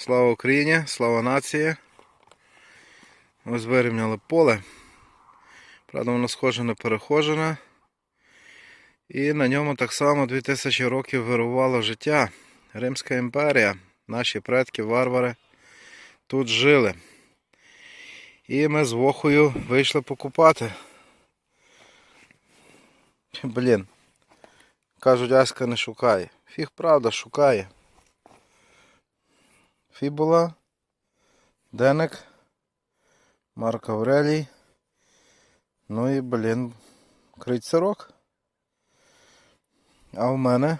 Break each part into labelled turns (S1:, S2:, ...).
S1: Слава Україні, слава нації. Ось вирівняли поле. Правда, воно схоже не перехожене. І на ньому так само 2000 років вирувало життя. Римська імперія, наші предки, варвари тут жили. І ми з Вохою вийшли покупати. Блін. Кажуть, Аська не шукає. Фіг правда шукає. Фібула, Денек, Марк Аврелій. Ну і, блін, крицерок. А в мене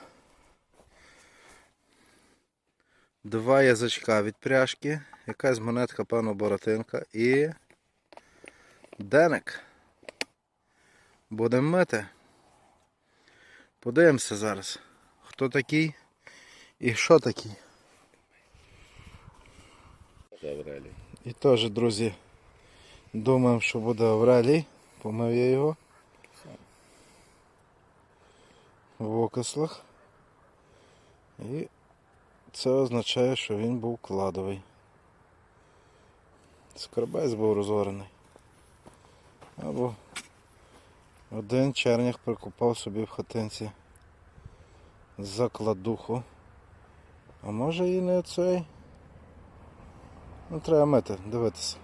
S1: два язичка від пряжки, якась монетка, певно, боротинка і Денек. Будемо мити. Подивимося зараз, хто такий і що такий.
S2: Аврелій.
S1: І теж, друзі, думаємо, що буде Аврелій. Помив я його. В окислах. І це означає, що він був кладовий. Скарбець був розорений. Або один чернях прикупав собі в хатинці закладуху. А може і не цей. Ну, треба мити, дивитися.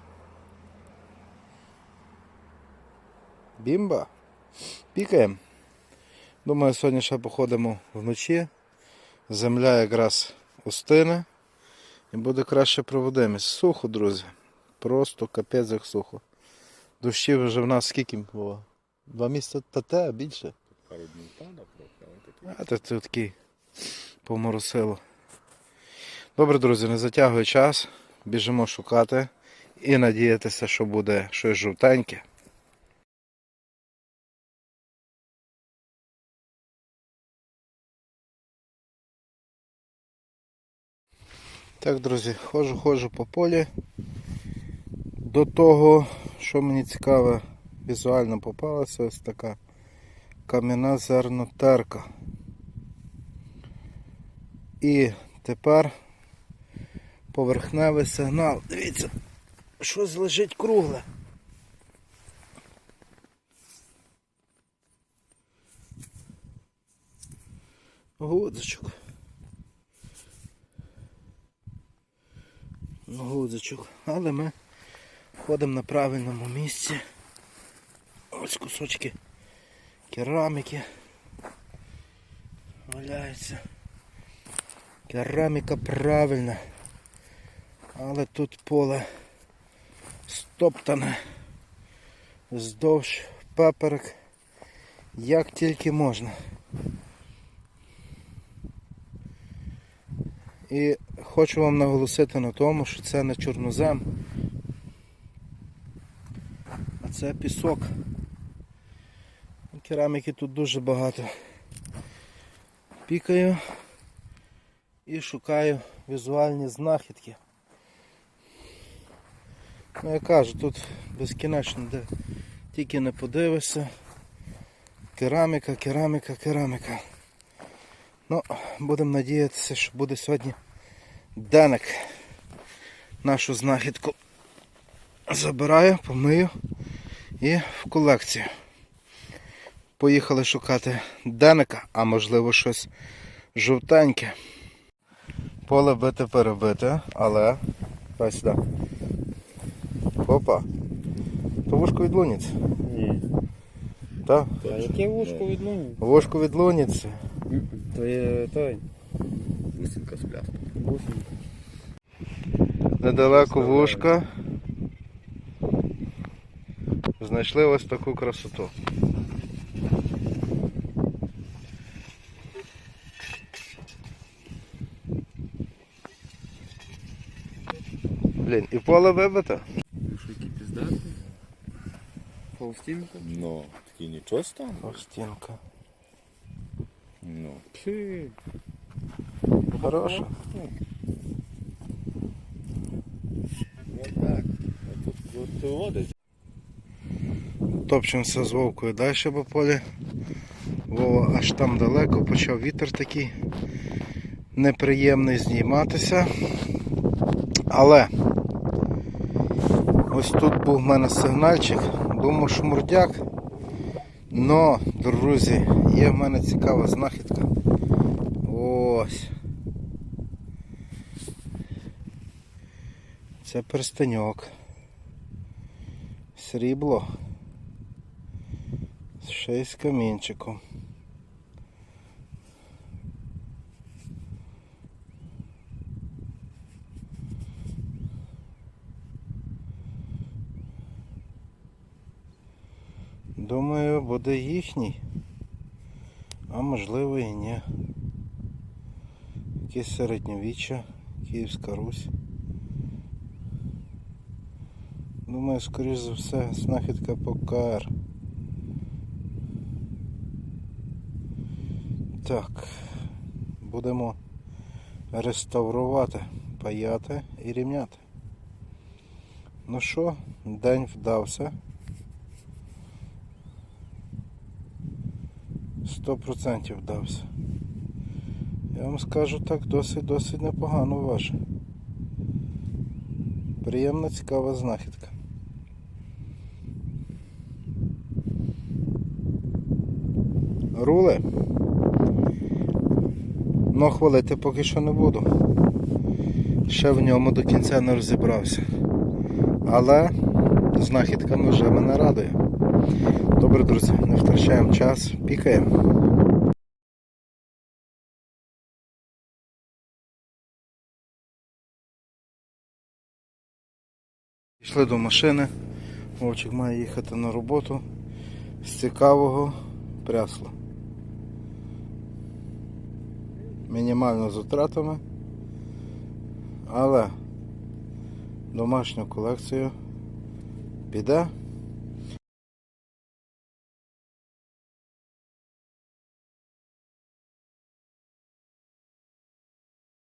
S1: Бімба. Пікаємо. Думаю, сьогодні ще походимо вночі. Земля якраз устине і буде краще проводимість. Сухо, друзі. Просто капець як сухо. Дощів вже в нас скільки було? Два місяці та те, а більше. А це такий поморосило. Добре, друзі, не затягуй час. Біжимо шукати і надіятися, що буде щось жовтеньке. Так, друзі, ходжу, ходжу по полі. До того, що мені цікаве, візуально попалася ось така кам'яна зернотерка. І тепер поверхневий сигнал. Дивіться, щось лежить кругле. Гудзичок. Гудзичок. Але ми ходимо на правильному місці. Ось кусочки кераміки валяються. Кераміка правильна. Але тут поле стоптане вздовж пеперек як тільки можна. І хочу вам наголосити на тому, що це не чорнозем, а це пісок. Кераміки тут дуже багато. Пікаю і шукаю візуальні знахідки. Ну я кажу, тут безкінечно, де тільки не подивишся. Кераміка, кераміка, кераміка. Ну, будемо надіятися, що буде сьогодні Денек. Нашу знахідку забираю, помию і в колекцію. Поїхали шукати Денека, а можливо щось жовтеньке. Поле бите перебите, але. Дай сюди. Опа. То вушко від луніці.
S2: Ні.
S1: Так?
S3: А яке вушко від луні?
S1: Вушко від луніці.
S3: То є той.
S2: Бусинка з плясту.
S3: Бусинка.
S1: Недалеко вушка. Знайшли ось таку красоту. Блін, і поле вибите.
S3: Що які?
S2: Ну, такі нічого стане.
S1: Остінка.
S2: Ну.
S3: Чи.
S1: Хороша.
S2: От так. Тут, тут водить.
S1: Топчемося з вовкою далі по полі. Вова аж там далеко почав вітер такий неприємний зніматися. Але ось тут був в мене сигнальчик. Думав, шмурдяк. Но, друзі, є в мене цікава знахідка. Ось. Це перстеньок. Срібло. Ще й з камінчиком. Думаю, буде їхній. А можливо і ні. Якесь середньовіччя, Київська Русь. Думаю, скоріш за все, знахідка по КР. Так, будемо реставрувати, паяти і рівняти. Ну що, день вдався. 100% вдався. Я вам скажу так, досить-досить непогано ваше. Приємна, цікава знахідка. Рули. Но хвалити поки що не буду. Ще в ньому до кінця не розібрався. Але знахідками вже мене радує. Добре, друзі, не втрачаємо час, пікаємо. Пішли до машини. Вовчик має їхати на роботу з цікавого прясла. Мінімально з втратами, але домашню колекцію піде.